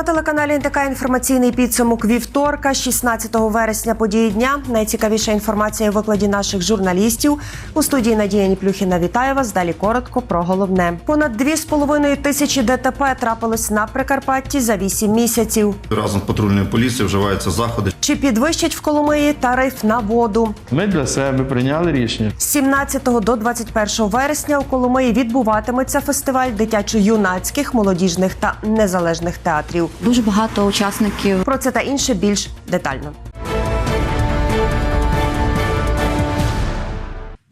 На телеканалі НТК інформаційний підсумок вівторка, 16 вересня, події дня. Найцікавіша інформація у викладі наших журналістів. У студії Надія Ніплюхіна вітаю вас. Далі коротко про головне. Понад 2,5 тисячі ДТП трапилось на Прикарпатті за 8 місяців. Разом з патрульною поліцією вживаються заходи. Чи підвищать в Коломиї тариф на воду? Ми для себе прийняли рішення. З 17 до 21 вересня у Коломиї відбуватиметься фестиваль дитячо-юнацьких, молодіжних та незалежних театрів. Дуже багато учасників Про це та інше більш детально.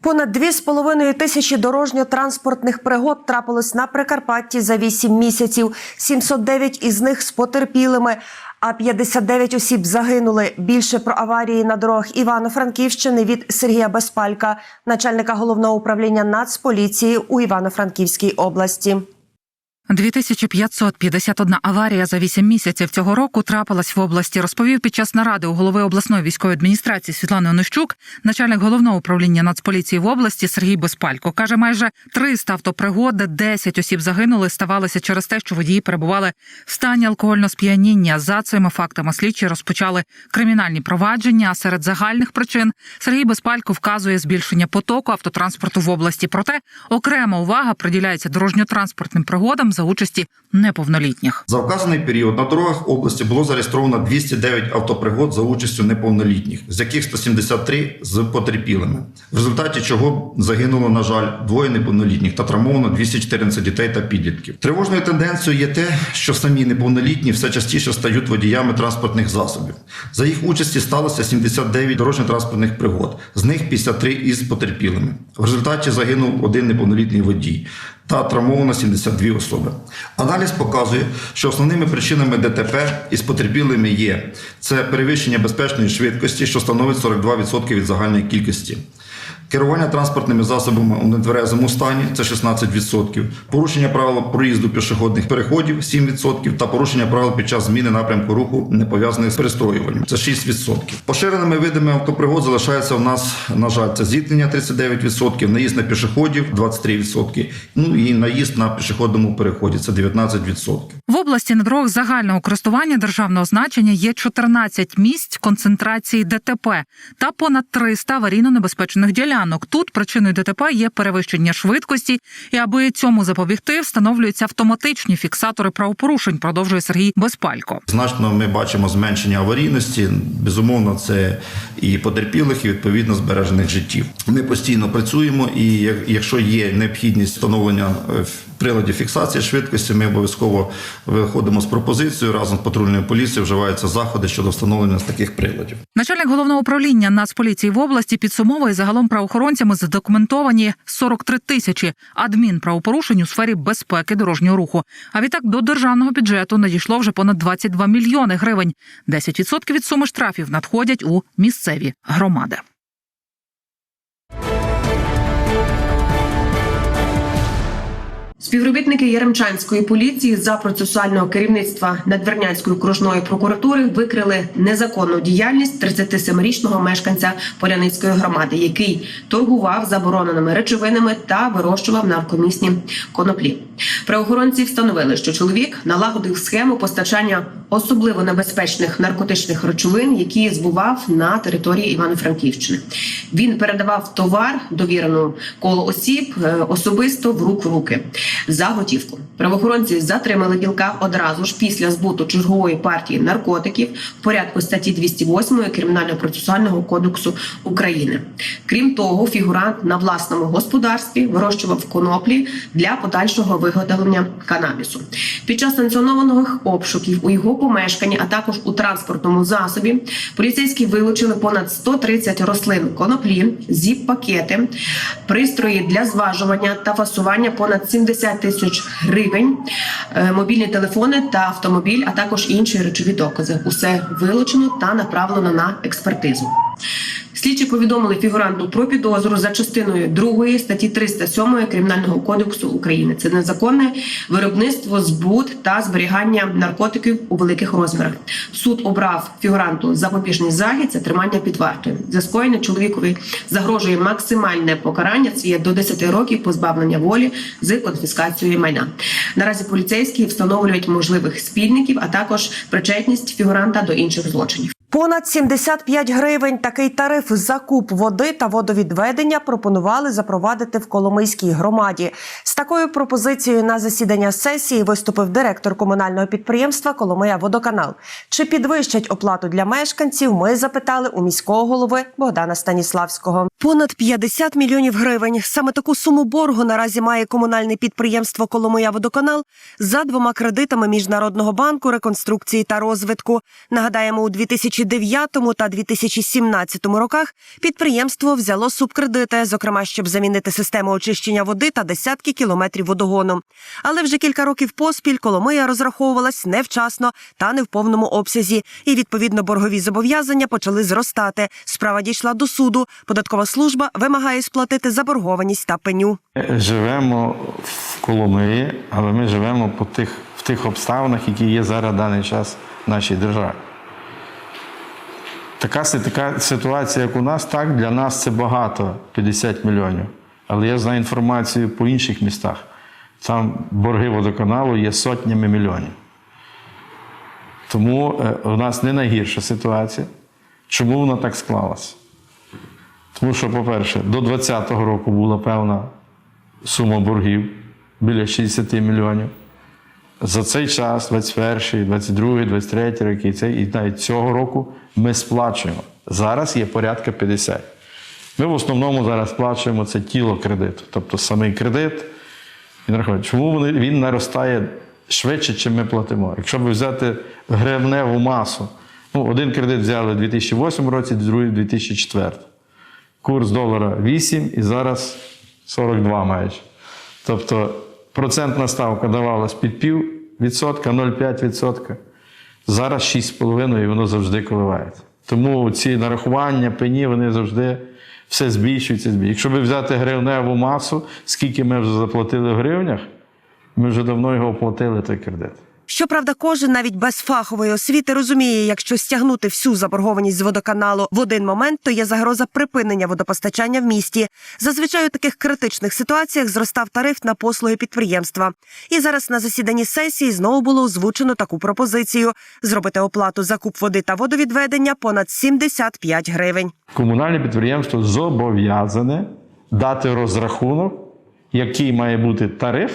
Понад 2,5 тисячі дорожньо-транспортних пригод трапилось на Прикарпатті за 8 місяців. 709 із них з потерпілими, а 59 осіб загинули. Більше про аварії на дорогах Івано-Франківщини від Сергія Безпалька, начальника головного управління Нацполіції у Івано-Франківській області. 2551 аварія за 8 місяців цього року трапилась в області. Розповів під час наради у голови обласної військової адміністрації Світлани Онищук, начальник головного управління Нацполіції в області Сергій Безпалько. каже, майже 300 автопригод, де 10 осіб загинули, ставалися через те, що водії перебували в стані алкогольного сп'яніння. За цими фактами слідчі розпочали кримінальні провадження. А серед загальних причин Сергій Безпалько вказує збільшення потоку автотранспорту в області. Проте окрема увага приділяється дорожньо-транспортним пригодам за участі неповнолітніх. За вказаний період на дорогах області було зареєстровано 209 автопригод за участю неповнолітніх, з яких 173 з потерпілими, в результаті чого загинуло, на жаль, двоє неповнолітніх та травмовано 214 дітей та підлітків. Тривожною тенденцією є те, що самі неповнолітні все частіше стають водіями транспортних засобів. За їх участі сталося 79 дорожньо-транспортних пригод, з них 53 із потерпілими. В результаті загинув один неповнолітній водій та травмовано 72 особи. Аналіз показує, що основними причинами ДТП із потерпілими є це перевищення безпечної швидкості, що становить 42% від загальної кількості. Керування транспортними засобами у нетверезому стані це 16%, порушення правил проїзду пішохідних переходів 7% та порушення правил під час зміни напрямку руху не пов'язаних з перестроюванням це 6%. Поширеними видами автопригод залишається у нас, на жаль, це зіткнення 39%, наїзд на пішоходів 23%, ну і наїзд на пішохідному переході це 19%. В області на дорогах загального користування державного значення є 14 місць концентрації ДТП та понад 300 аварійно-небезпечних ділянок. Тут причиною ДТП є перевищення швидкості, і аби цьому запобігти, встановлюються автоматичні фіксатори правопорушень. Продовжує Сергій Безпалько. Значно ми бачимо зменшення аварійності. Безумовно, це і потерпілих, і відповідно збережених життів. Ми постійно працюємо, і як- якщо є необхідність встановлення е, приладів фіксації швидкості, ми обов'язково виходимо з пропозицією разом з патрульною поліцією. Вживаються заходи щодо встановлення таких приладів. Начальник головного управління Нацполіції в області підсумовує загалом правоохоронцями задокументовані 43 тисячі адмінправопорушень у сфері безпеки дорожнього руху. А відтак до державного бюджету надійшло вже понад 22 мільйони гривень. 10% від суми штрафів надходять у місцеві громади. Співробітники Яремчанської поліції за процесуального керівництва Надвірнянської окружної прокуратури викрили незаконну діяльність 37-річного мешканця Поляницької громади, який торгував забороненими речовинами та вирощував наркомісні коноплі. Правоохоронці встановили, що чоловік налагодив схему постачання особливо небезпечних наркотичних речовин, які збував на території Івано-Франківщини. Він передавав товар довірену коло осіб е, особисто в рук в руки за готівку. Правоохоронці затримали ділка одразу ж після збуту чергової партії наркотиків в порядку статті 208 Кримінально-процесуального кодексу України. Крім того, фігурант на власному господарстві вирощував коноплі для подальшого виготовлення канабісу. Під час санкціонованих обшуків у його помешканні, а також у транспортному засобі, поліцейські вилучили понад 130 рослин коноплі, зіп-пакети, пристрої для зважування та фасування понад 70 тисяч гривень, е, мобільні телефони та автомобіль, а також інші речові докази. Усе вилучено та направлено на експертизу. Слідчі повідомили фігуранту про підозру за частиною 2 статті 307 Кримінального кодексу України. Це незаконне виробництво, збут та зберігання наркотиків у великих розмірах. Суд обрав фігуранту запобіжний захід це тримання під вартою. За скоєне чоловікові загрожує максимальне покарання. Це є до 10 років позбавлення волі з конфіскацією майна. Наразі поліцейські встановлюють можливих спільників, а також причетність фігуранта до інших злочинів. Понад 75 гривень такий тариф за куб води та водовідведення пропонували запровадити в Коломийській громаді. З такою пропозицією на засідання сесії виступив директор комунального підприємства Коломия Водоканал. Чи підвищать оплату для мешканців? Ми запитали у міського голови Богдана Станіславського. Понад 50 мільйонів гривень. Саме таку суму боргу наразі має комунальне підприємство Коломия Водоканал за двома кредитами Міжнародного банку реконструкції та розвитку. Нагадаємо, у 2009 та 2017 роках підприємство взяло субкредити, зокрема, щоб замінити систему очищення води та десятки кілометрів водогону. Але вже кілька років поспіль Коломия розраховувалась невчасно та не в повному обсязі, і відповідно боргові зобов'язання почали зростати. Справа дійшла до суду. Податкова служба вимагає сплатити заборгованість та пеню. Живемо в Коломиї, але ми живемо по тих, в тих обставинах, які є зараз в даний час в нашій державі. Така, така ситуація, як у нас, так, для нас це багато 50 мільйонів. Але я знаю інформацію по інших містах. Там борги водоканалу є сотнями мільйонів. Тому е, у нас не найгірша ситуація. Чому вона так склалася? Тому що, по-перше, до 2020 року була певна сума боргів біля 60 мільйонів. За цей час, 21, 22, 23 роки, і навіть цього року ми сплачуємо. Зараз є порядка 50. Ми в основному зараз сплачуємо це тіло кредиту, тобто самий кредит. Чому він наростає швидше, чим ми платимо? Якщо б взяти гривневу масу, ну, один кредит взяли у 2008 році, другий у 2004. Курс долара 8 і зараз 42 майже. Тобто процентна ставка давалась під пів відсотка, 0,5 відсотка. Зараз 6,5 і воно завжди коливається. Тому ці нарахування, пені, вони завжди все збільшуються. Якщо би взяти гривневу масу, скільки ми вже заплатили в гривнях, ми вже давно його оплатили, той кредит. Щоправда, кожен навіть без фахової освіти розуміє, якщо стягнути всю заборгованість з водоканалу в один момент, то є загроза припинення водопостачання в місті. Зазвичай у таких критичних ситуаціях зростав тариф на послуги підприємства. І зараз на засіданні сесії знову було озвучено таку пропозицію: зробити оплату за куб води та водовідведення понад 75 гривень. Комунальне підприємство зобов'язане дати розрахунок, який має бути тариф,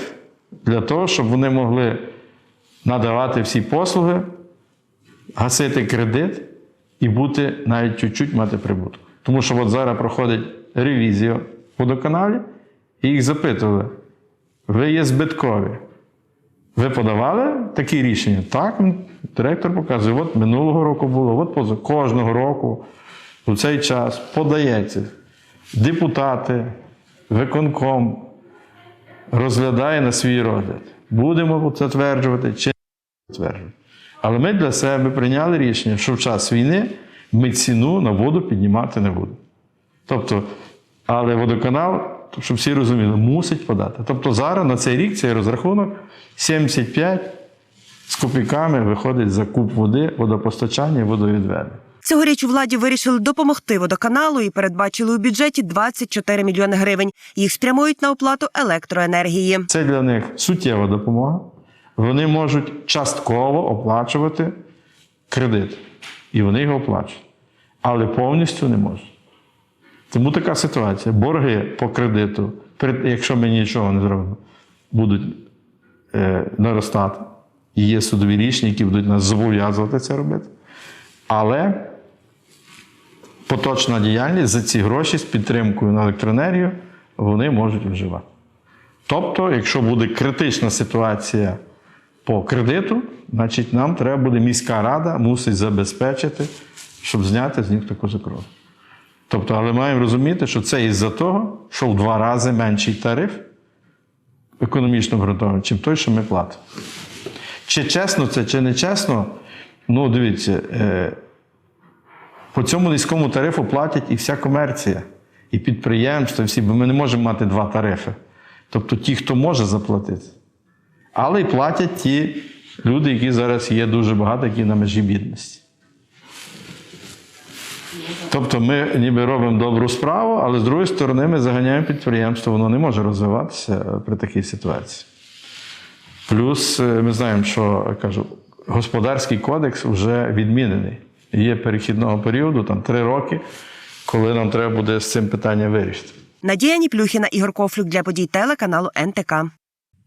для того, щоб вони могли надавати всі послуги, гасити кредит і бути навіть чуть-чуть мати прибуток. Тому що от зараз проходить ревізія в водоканалі, і їх запитували: ви є збиткові. Ви подавали такі рішення? Так, директор показує, от минулого року було, от поза кожного року у цей час подається. Депутати, виконком розглядає на свій розгляд. Будемо затверджувати чи. Але ми для себе прийняли рішення, що в час війни ми ціну на воду піднімати не будемо. Тобто, але водоканал, щоб всі розуміли, мусить подати. Тобто зараз на цей рік цей розрахунок 75 з копійками виходить за куб води, водопостачання і водовідведення. Цьогоріч у владі вирішили допомогти водоканалу і передбачили у бюджеті 24 мільйони гривень. Їх спрямують на оплату електроенергії. Це для них суттєва допомога. Вони можуть частково оплачувати кредит. І вони його оплачують. Але повністю не можуть. Тому така ситуація. Борги по кредиту, якщо ми нічого не зробимо, будуть е, наростати. І є судові рішення, які будуть нас зобов'язувати це робити. Але поточна діяльність за ці гроші з підтримкою на електроенергію вони можуть вживати. Тобто, якщо буде критична ситуація по кредиту, значить нам треба буде міська рада мусить забезпечити, щоб зняти з них таку закрою. Тобто, але маємо розуміти, що це із-за того, що в два рази менший тариф економічно обґрунтований, чим той, що ми платимо. Чи чесно це, чи не чесно, ну дивіться, е, По цьому низькому тарифу платять і вся комерція, і підприємства, і всі, бо ми не можемо мати два тарифи. Тобто ті, хто може заплатити. Але й платять ті люди, які зараз є дуже багато, які на межі бідності. Тобто ми ніби робимо добру справу, але з другої сторони ми заганяємо підприємство, воно не може розвиватися при такій ситуації. Плюс е, ми знаємо, що кажу, господарський кодекс вже відмінений. Є перехідного періоду, там три роки, коли нам треба буде з цим питанням вирішити. Надія Ніплюхіна, Ігор Кофлюк для подій телеканалу НТК.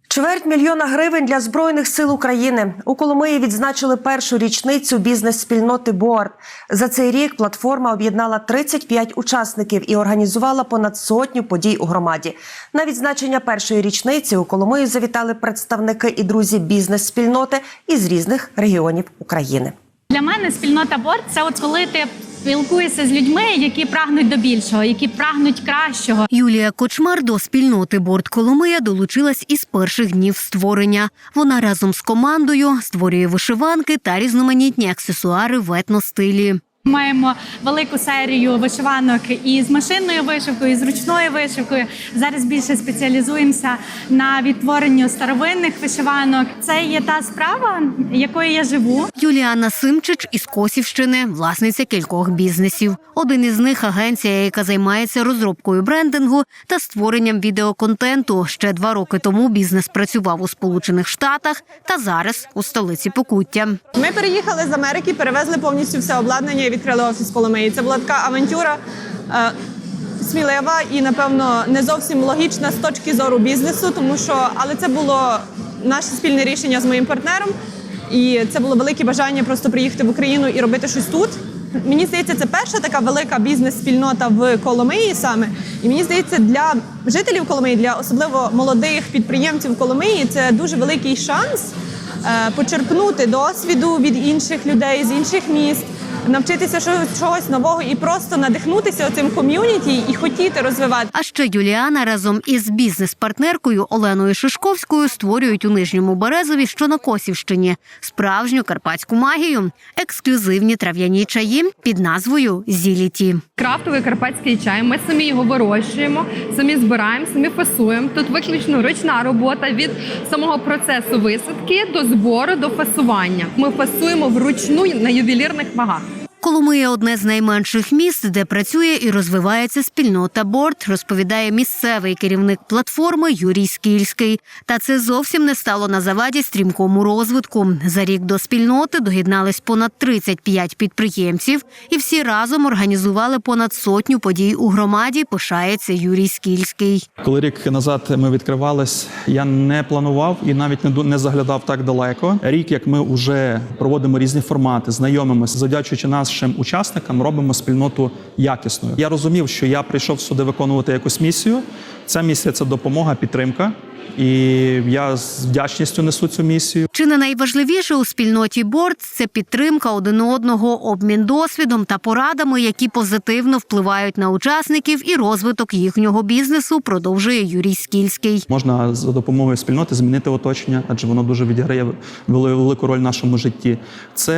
Чверть мільйона гривень для збройних сил України у Коломиї відзначили першу річницю бізнес-спільноти Боард. За цей рік платформа об'єднала 35 учасників і організувала понад сотню подій у громаді. На відзначення першої річниці у Коломию завітали представники і друзі бізнес-спільноти із різних регіонів України. Для мене спільнота борт це от коли ти спілкуєшся з людьми, які прагнуть до більшого, які прагнуть кращого. Юлія Кочмар до спільноти Борт Коломия долучилась із перших днів створення. Вона разом з командою створює вишиванки та різноманітні аксесуари в етностилі. Маємо велику серію вишиванок і з машинною вишивкою, і з ручною вишивкою. Зараз більше спеціалізуємося на відтворенню старовинних вишиванок. Це є та справа, якою я живу. Юліана Симчич із Косівщини, власниця кількох бізнесів. Один із них агенція, яка займається розробкою брендингу та створенням відеоконтенту. Ще два роки тому бізнес працював у Сполучених Штатах та зараз у столиці Покуття. Ми переїхали з Америки, перевезли повністю все обладнання і відкрили офіс Коломиї. Це була така авантюра е, смілива і, напевно, не зовсім логічна з точки зору бізнесу, тому що але це було наше спільне рішення з моїм партнером, і це було велике бажання просто приїхати в Україну і робити щось тут. Мені здається, це перша така велика бізнес-спільнота в Коломиї саме. І мені здається, для жителів Коломиї, для особливо молодих підприємців Коломиї, це дуже великий шанс е, почерпнути досвіду від інших людей з інших міст, навчитися чогось, чогось нового і просто надихнутися цим ком'юніті і хотіти розвивати. А ще Юліана разом із бізнес-партнеркою Оленою Шишковською створюють у нижньому Березові, що на Косівщині, справжню карпатську магію, ексклюзивні трав'яні чаї під назвою Зіліті. Крафтовий карпатський чай. Ми самі його вирощуємо, самі збираємо, самі фасуємо. Тут виключно ручна робота від самого процесу висадки до збору до фасування. Ми фасуємо вручну на ювелірних вагах. Коломия – одне з найменших міст, де працює і розвивається спільнота Борт, розповідає місцевий керівник платформи Юрій Скільський. Та це зовсім не стало на заваді стрімкому розвитку. За рік до спільноти доєднались понад 35 підприємців, і всі разом організували понад сотню подій у громаді. Пишається Юрій Скільський. Коли рік назад ми відкривались, я не планував і навіть не заглядав так далеко. Рік, як ми вже проводимо різні формати, знайомимося, завдячуючи нашим учасникам, робимо спільноту якісною. Я розумів, що я прийшов сюди виконувати якусь місію. Ця місія це допомога, підтримка. І я з вдячністю несу цю місію. Чи не найважливіше у спільноті борт це підтримка один одного, обмін досвідом та порадами, які позитивно впливають на учасників і розвиток їхнього бізнесу, продовжує Юрій Скільський. Можна за допомогою спільноти змінити оточення, адже воно дуже відіграє велику роль в нашому житті. Це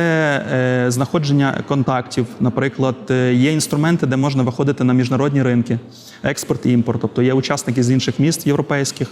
е, знаходження контактів. Наприклад, е, є інструменти, де можна виходити на міжнародні ринки, експорт і імпорт. Тобто є учасники з інших міст європейських,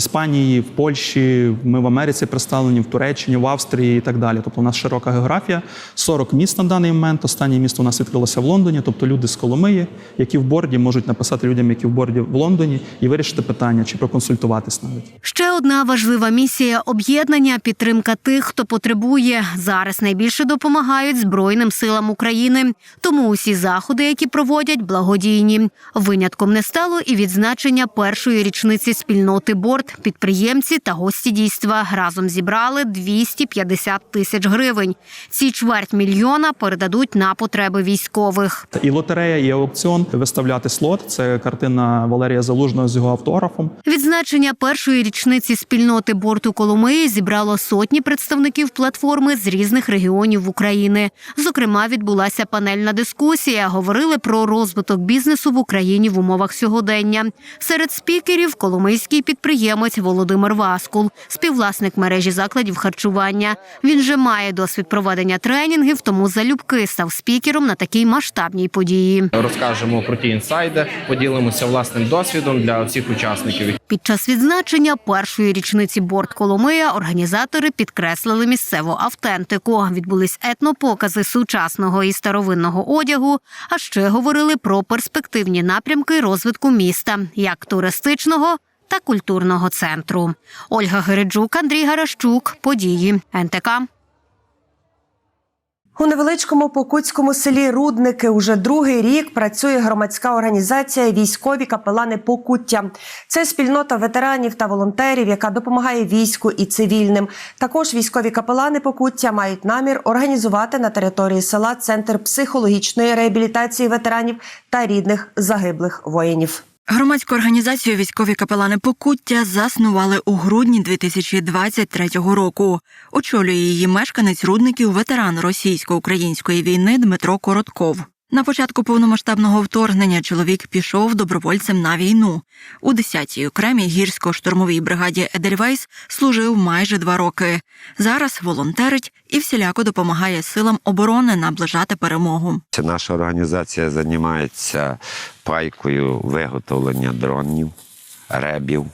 Іспанії, в Польщі. Ми в Америці представлені, в Туреччині, в Австрії і так далі. Тобто, у нас широка географія, 40 міст на даний момент. Останнє місто у нас відкрилося в Лондоні. Тобто люди з Коломиї, які в борді, можуть написати людям, які в борді в Лондоні, і вирішити питання чи проконсультуватись навіть. Ще одна важлива місія об'єднання підтримка тих, хто потребує. Зараз найбільше допомагають Збройним силам України. Тому усі заходи, які проводять, благодійні. Винятком не стало і відзначення першої річниці спільноти борт. Підприємці та гості дійства разом зібрали 250 тисяч гривень. Ці чверть мільйона передадуть на потреби військових. І лотерея, і аукціон виставляти слот. Це картина Валерія Залужного з його автографом. Відзначення першої річниці спільноти борту Коломиї зібрало сотні представників платформи з різних регіонів України. Зокрема, відбулася панельна дискусія. Говорили про розвиток бізнесу в Україні в умовах сьогодення. Серед спікерів коломийський підприємець підприємець Володимир Васкул, співвласник мережі закладів харчування. Він же має досвід проведення тренінгів, тому залюбки став спікером на такій масштабній події. Розкажемо про ті інсайди, поділимося власним досвідом для всіх учасників. Під час відзначення першої річниці борт Коломия організатори підкреслили місцеву автентику. Відбулись етнопокази сучасного і старовинного одягу. А ще говорили про перспективні напрямки розвитку міста, як туристичного та культурного центру. Ольга Гереджук, Андрій Гарашчук. Події НТК. У невеличкому покутському селі Рудники уже другий рік працює громадська організація Військові капелани Покуття. Це спільнота ветеранів та волонтерів, яка допомагає війську і цивільним. Також військові капелани Покуття мають намір організувати на території села центр психологічної реабілітації ветеранів та рідних загиблих воїнів. Громадську організацію військові капелани Покуття заснували у грудні 2023 року. Очолює її мешканець рудників ветеран російсько-української війни Дмитро Коротков. На початку повномасштабного вторгнення чоловік пішов добровольцем на війну. У 10-й окремій гірсько-штурмовій бригаді Едельвейс служив майже два роки. Зараз волонтерить і всіляко допомагає силам оборони наближати перемогу. Наша організація займається пайкою виготовлення дронів, ребів,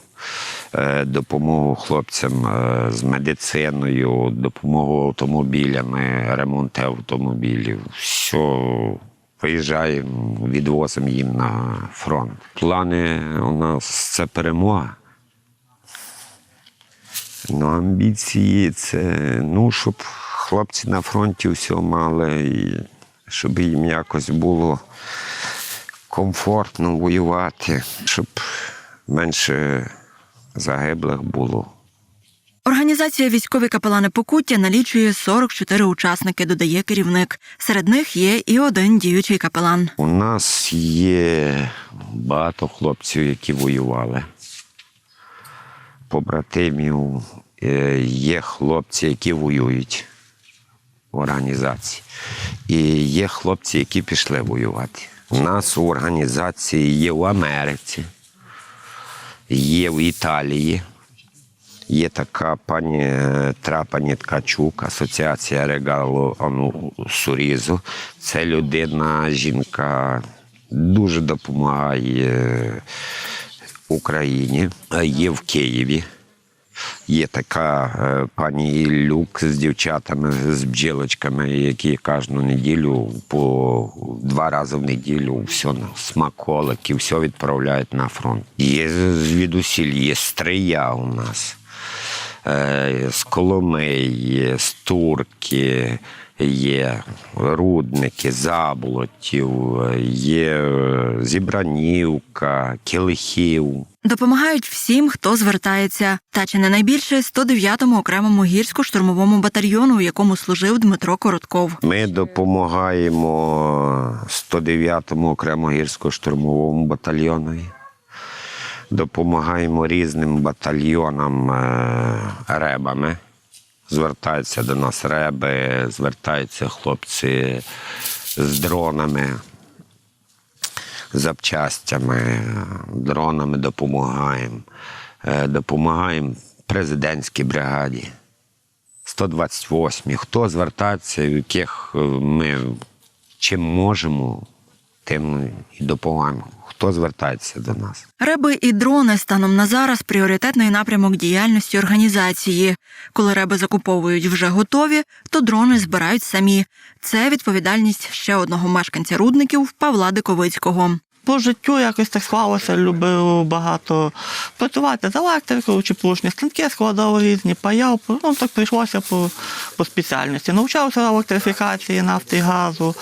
е, допомогу хлопцям е, з медициною, допомогу автомобілями, ремонт автомобілів. Що виїжджаємо, відвозимо їм на фронт. Плани у нас це перемога. Ну, амбіції це, ну, щоб хлопці на фронті все мали, і щоб їм якось було комфортно воювати, щоб менше загиблих було. Організація військові капелани Покуття налічує 44 учасники, додає керівник. Серед них є і один діючий капелан. У нас є багато хлопців, які воювали. Побратимів е, є хлопці, які воюють в організації. І є хлопці, які пішли воювати. У нас у організації є в Америці, є в Італії. Є така пані е, Трапані Ткачук, Асоціація Регало Ану Сурізу. Це людина, жінка дуже допомагає Україні. Е, Є в Києві. Є така е, пані Люк з дівчатами, з бджілочками, які кожну неділю по два рази в неділю все на смаколики, все відправляють на фронт. Є звідусіль, є стрия у нас. Е, З Коломиї, з Турки, є Рудники, Заблотів, є е, Зібранівка, Кілихів. Допомагають всім, хто звертається. Та чи не найбільше 109-му окремому гірсько-штурмовому батальйону, у якому служив Дмитро Коротков. Ми допомагаємо 109-му окремо гірсько-штурмовому батальйону. Допомагаємо різним батальйонам е, ребами. Звертаються до нас реби, звертаються хлопці з дронами, запчастями, дронами допомагаємо. Е, Допомагаємо президентській бригаді. 128. Хто звертається, яких ми чим можемо, тим і допомагаємо. Хто звертається до нас? Реби і дрони станом на зараз пріоритетний напрямок діяльності організації. Коли реби закуповують вже готові, то дрони збирають самі. Це відповідальність ще одного мешканця рудників Павла Диковицького. По життю якось так склалося, любив багато працювати з електрикою, чи плушні станки складав різні, паяв. Ну так прийшлося по, по спеціальності. Навчався електрифікації нафти і газу.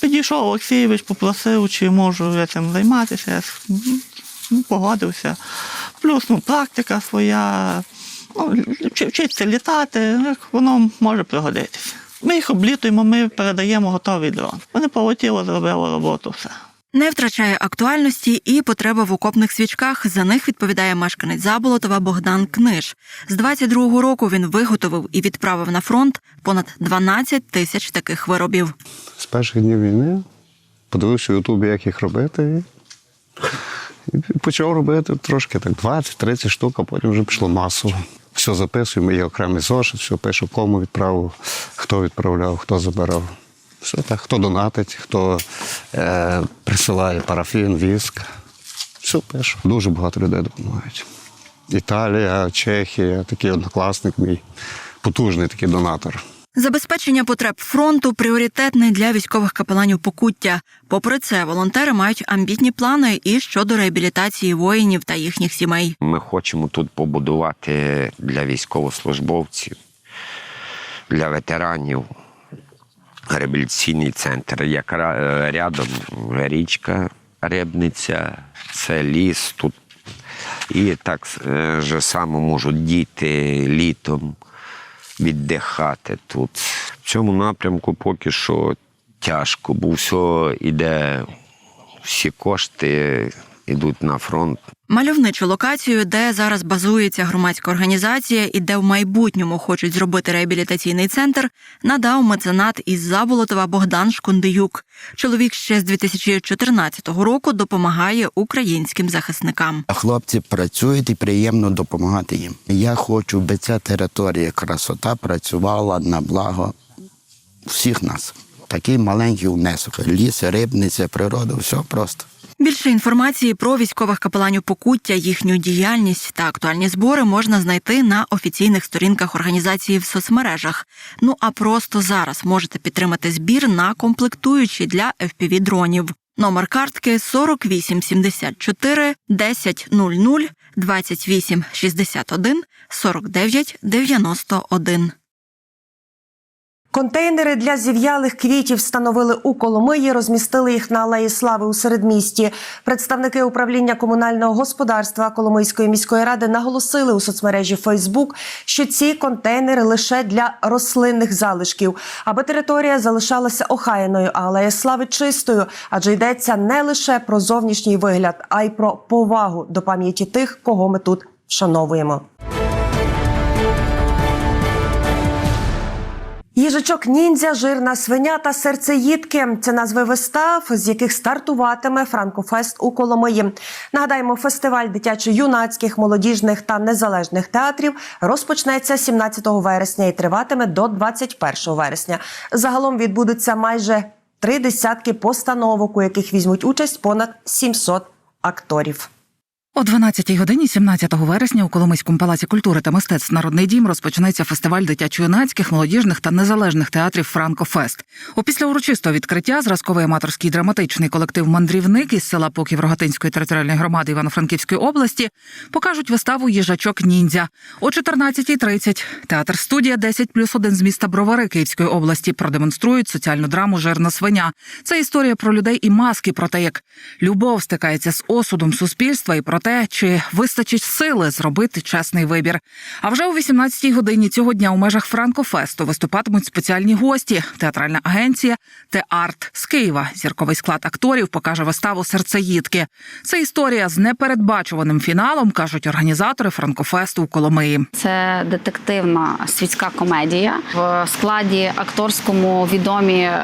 Підійшов Олексійович, попросив, чи можу я цим займатися. Я ну, погодився. Плюс ну, практика своя, ну, вчи- вчиться літати, як воно може пригодитися. Ми їх облітуємо, ми передаємо готовий дрон. Вони полетіли, зробили роботу, все. Не втрачає актуальності і потреба в окопних свічках. За них відповідає мешканець Заболотова Богдан Книж. З 22-го року він виготовив і відправив на фронт понад 12 тисяч таких виробів. Перших днів війни подивився в Ютубі, як їх робити. І почав робити трошки так 20-30 штук, а потім вже пішло масово. Все записуємо, є окремий зошит, все пишу, кому відправив, хто відправляв, хто забирав. Все так, хто донатить, хто е, присилає парафін, віск. Все пишу. Дуже багато людей допомагають. Італія, Чехія, такий однокласник мій, потужний такий донатор. Забезпечення потреб фронту пріоритетне для військових капеланів Покуття. Попри це, волонтери мають амбітні плани і щодо реабілітації воїнів та їхніх сімей. Ми хочемо тут побудувати для військовослужбовців, для ветеранів реабілітаційний центр. Як е, рядом річка Рибниця, це ліс тут. І так е, же само можуть діти літом віддихати тут. В цьому напрямку поки що тяжко, бо все іде, всі кошти йдуть на фронт. Мальовничу локацію, де зараз базується громадська організація і де в майбутньому хочуть зробити реабілітаційний центр, надав меценат із Заболотова Богдан Шкундиюк. Чоловік ще з 2014 року допомагає українським захисникам. Хлопці працюють і приємно допомагати їм. Я хочу, би ця територія красота працювала на благо всіх нас. Такий маленький внесок. Ліс, рибниця, природа, все просто. Більше інформації про військових капеланів Покуття, їхню діяльність та актуальні збори можна знайти на офіційних сторінках організації в соцмережах. Ну а просто зараз можете підтримати збір на комплектуючі для fpv дронів. Номер картки 4874 1000 2861 49 91. Контейнери для зів'ялих квітів встановили у Коломиї, розмістили їх на Алеї Слави у середмісті. Представники управління комунального господарства Коломийської міської ради наголосили у соцмережі Фейсбук, що ці контейнери лише для рослинних залишків, аби територія залишалася охайною, а Алея Слави чистою, адже йдеться не лише про зовнішній вигляд, а й про повагу до пам'яті тих, кого ми тут вшановуємо. Їжачок ніндзя, жирна свиня та серцеїдки це назви вистав, з яких стартуватиме Франкофест у Коломиї. Нагадаємо, фестиваль дитячо-юнацьких, молодіжних та незалежних театрів розпочнеться 17 вересня і триватиме до 21 вересня. Загалом відбудуться майже три десятки постановок, у яких візьмуть участь понад 700 акторів. О 12-й годині 17 вересня у Коломийському палаці культури та мистецтв Народний дім розпочнеться фестиваль дитячо-юнацьких, молодіжних та незалежних театрів Франкофест. У після урочистого відкриття зразковий аматорський драматичний колектив Мандрівник із села Поків Рогатинської територіальної громади Івано-Франківської області покажуть виставу Їжачок ніндзя. О 14.30 театр студія 10 плюс 1 з міста Бровари Київської області продемонструють соціальну драму Жирна свиня. Це історія про людей і маски, про те, як любов стикається з осудом суспільства і про те, чи вистачить сили зробити чесний вибір. А вже о 18-й годині цього дня у межах Франкофесту виступатимуть спеціальні гості. Театральна агенція Теарт з Києва. Зірковий склад акторів покаже виставу Серцеїдки. Це історія з непередбачуваним фіналом, кажуть організатори Франкофесту у Коломиї. Це детективна світська комедія в складі акторському відомі е,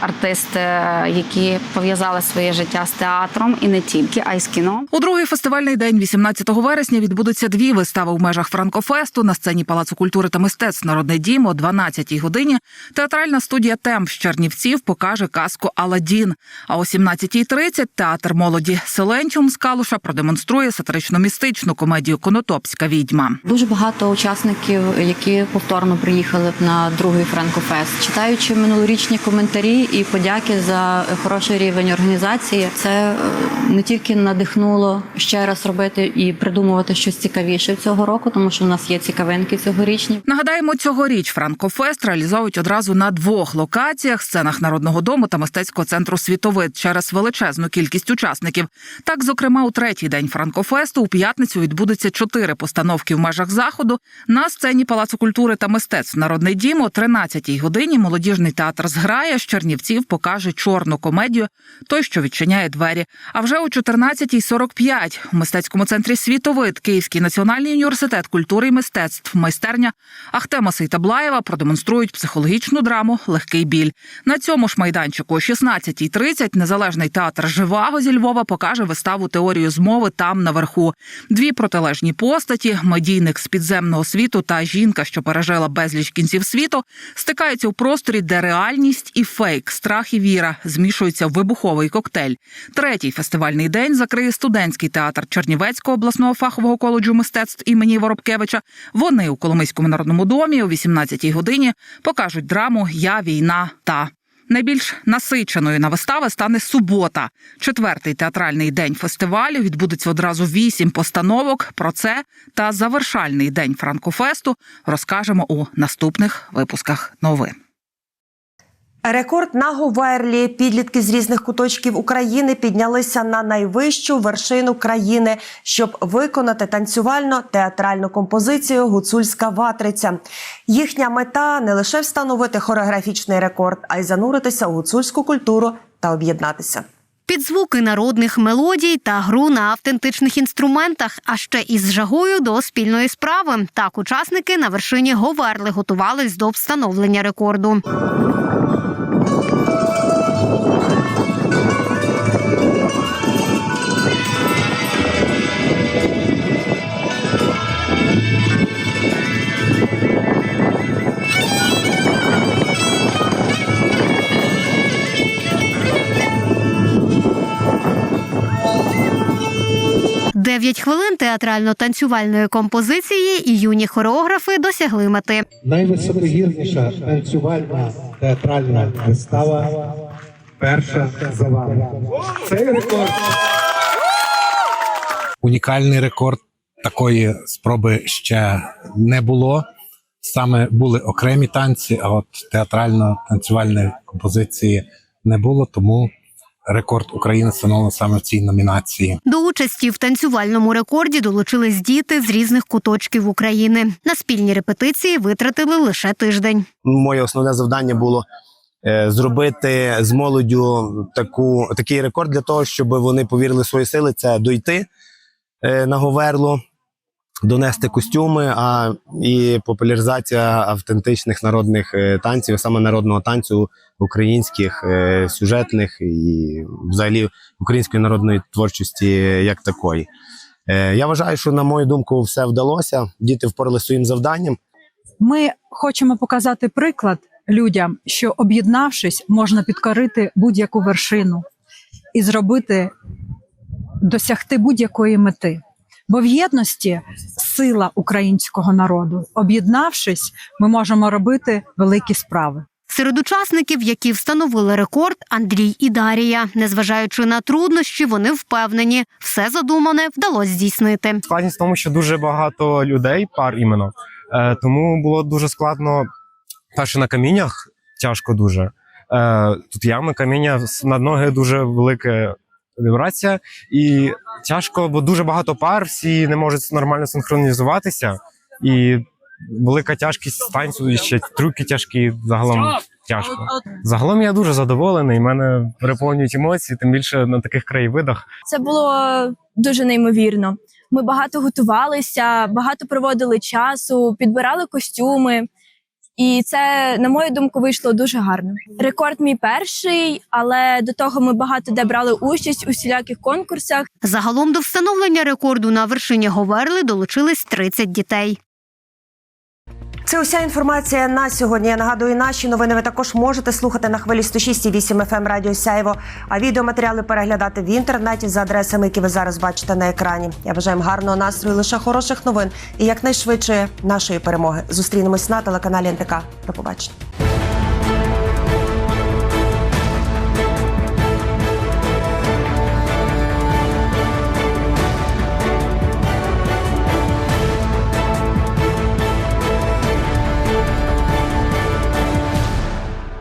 артисти, які пов'язали своє життя з театром і не тільки, а й з кіно. У другий фестивальний день, 18 вересня, відбудуться дві вистави у межах Франкофесту на сцені Палацу культури та мистецтв Народний дім о 12-й годині. Театральна студія Темп з Чернівців покаже казку Аладдін. А о 17.30 театр молоді Селентіум з Калуша продемонструє сатирично-містичну комедію Конотопська відьма. Дуже багато учасників, які повторно приїхали б на другий Франкофест, читаючи минулорічні коментарі і подяки за хороший рівень організації. Це е, не тільки надихнуло ще раз робити і придумувати щось цікавіше цього року, тому що в нас є цікавинки цьогорічні. Нагадаємо, цьогоріч Франкофест реалізовують одразу на двох локаціях сценах народного дому та мистецького центру Світовид через величезну кількість учасників. Так, зокрема, у третій день Франкофесту у п'ятницю відбудеться чотири постановки в межах заходу на сцені Палацу культури та мистецтв Народний дім о 13-й годині. Молодіжний театр зграє з Чернівців покаже чорну комедію Той, що відчиняє двері. А вже о 14.45 мистецькому центрі Світовид, Київський національний університет культури і мистецтв, майстерня Ахтемаса і Таблаєва продемонструють психологічну драму Легкий біль. На цьому ж майданчику о 16.30 незалежний театр Живаго зі Львова покаже виставу теорію змови там наверху. Дві протилежні постаті: медійник з підземного світу та жінка, що пережила безліч кінців світу, стикаються у просторі, де реальність і фейк, страх і віра змішуються в вибуховий коктейль. Третій фестивальний день закриє студентський театр Чернівецького обласного фахового коледжу мистецтв імені Воробкевича. Вони у Коломийському народному домі о 18-й годині покажуть драму Я війна та. Найбільш насиченою на вистави стане субота. Четвертий театральний день фестивалю відбудеться одразу вісім постановок. Про це та завершальний день Франкофесту розкажемо у наступних випусках новин. Рекорд на Говерлі. Підлітки з різних куточків України піднялися на найвищу вершину країни, щоб виконати танцювально-театральну композицію Гуцульська ватриця. Їхня мета не лише встановити хореографічний рекорд, а й зануритися у гуцульську культуру та об'єднатися. Під звуки народних мелодій та гру на автентичних інструментах, а ще із жагою до спільної справи. Так учасники на вершині Говерли готувались до встановлення рекорду. Дев'ять хвилин театрально-танцювальної композиції і юні хореографи досягли мети. Найвисокогірніша танцювальна театральна вистава перша за вами. Цей рекорд. Унікальний рекорд такої спроби ще не було. Саме були окремі танці, а от театрально-танцювальної композиції не було, тому рекорд України встановлено саме в цій номінації. До участі в танцювальному рекорді долучились діти з різних куточків України. На спільні репетиції витратили лише тиждень. Моє основне завдання було е, зробити з молоддю таку, такий рекорд для того, щоб вони повірили в свої сили. Це дойти е, на Говерло, донести костюми, а і популяризація автентичних народних е, танців, саме народного танцю українських, е, сюжетних і взагалі української народної творчості як такої. Е, Я вважаю, що на мою думку, все вдалося. Діти впорали своїм завданням. Ми хочемо показати приклад людям, що об'єднавшись, можна підкорити будь-яку вершину і зробити досягти будь-якої мети. Бо в єдності сила українського народу. Об'єднавшись, ми можемо робити великі справи. Серед учасників, які встановили рекорд, Андрій і Дарія. Незважаючи на труднощі, вони впевнені, все задумане вдалося здійснити. Складність в тому, що дуже багато людей, пар іменно. Е, тому було дуже складно перше на каміннях, тяжко дуже. Е, тут ями, каміння, на ноги дуже велика вібрація. І тяжко, бо дуже багато пар, всі не можуть нормально синхронізуватися. І велика тяжкість танцю, і ще трюки тяжкі, загалом тяжко. Загалом я дуже задоволений, мене переповнюють емоції, тим більше на таких краєвидах. Це було дуже неймовірно. Ми багато готувалися, багато проводили часу, підбирали костюми. І це, на мою думку, вийшло дуже гарно. Рекорд мій перший, але до того ми багато де брали участь у всіляких конкурсах. Загалом до встановлення рекорду на вершині Говерли долучились 30 дітей. Це уся інформація на сьогодні. Я нагадую, наші новини ви також можете слухати на хвилі 106,8 FM Радіо Сяєво, а відеоматеріали переглядати в інтернеті за адресами, які ви зараз бачите на екрані. Я бажаю гарного настрою, лише хороших новин і якнайшвидше нашої перемоги. Зустрінемось на телеканалі НТК. До побачення.